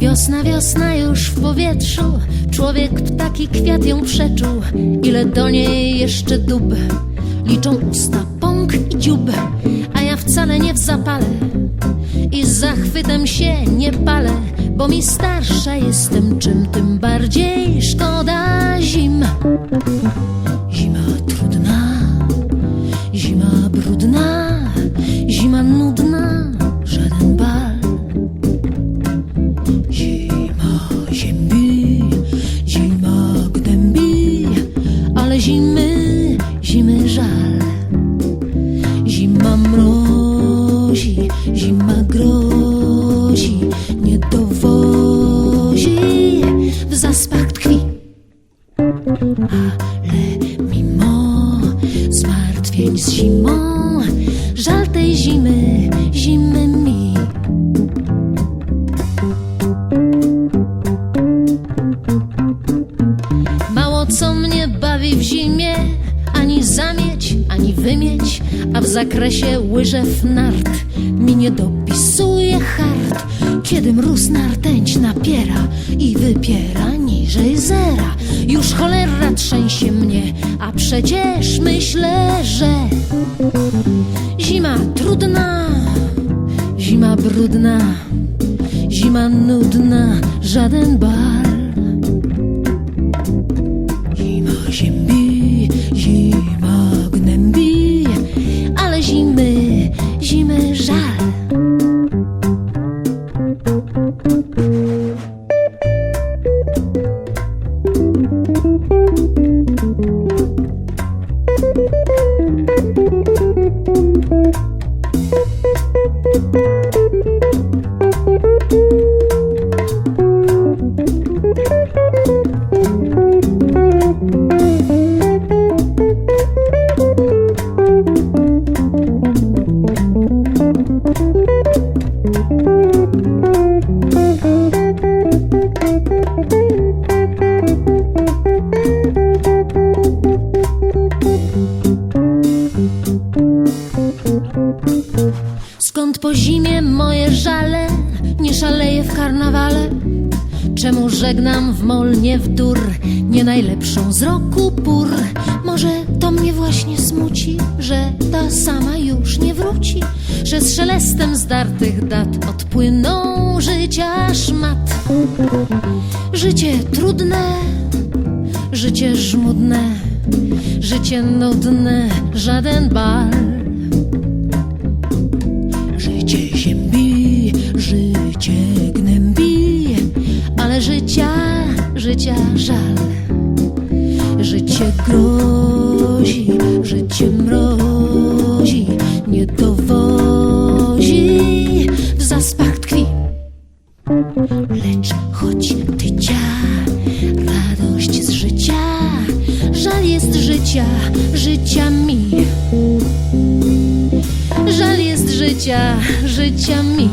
Wiosna, wiosna już w powietrzu. Człowiek ptaki kwiat ją przeczuł Ile do niej jeszcze dób? Liczą usta, pąk i dziób A ja wcale nie w zapale. I z zachwytem się nie palę Bo mi starsza jestem. Czym tym bardziej szkoda zim zimy, zimy żal. Zima mrozi, zima grozi, nie dowozi, w zaspach tkwi. Ale mimo zmartwień z zimą, żal tej zimy, zimy mi. Mało co mnie bawi w zimie, ani zamieć, ani wymieć, a w zakresie łyżew nart mi nie dopisuje hart. Kiedy mróz na rtęć napiera i wypiera niżej zera, już cholera trzęsie mnie, a przecież myślę, że zima trudna, zima brudna, zima nudna, żaden bal. Skąd po zimie moje żale nie szaleję w karnawale? Czemu żegnam w mol, nie w dur, nie najlepszą z roku pór? Może to mnie właśnie smuci, że ta sama już nie że z szelestem zdartych dat odpłyną życia szmat. Życie trudne, życie żmudne, życie nudne, żaden bal. Życie ziemi, życie gnębi, ale życia, życia żal. Życie grozi, Lecz choć tycia, radość z życia, żal jest życia, życia mi. Żal jest życia, życia mi.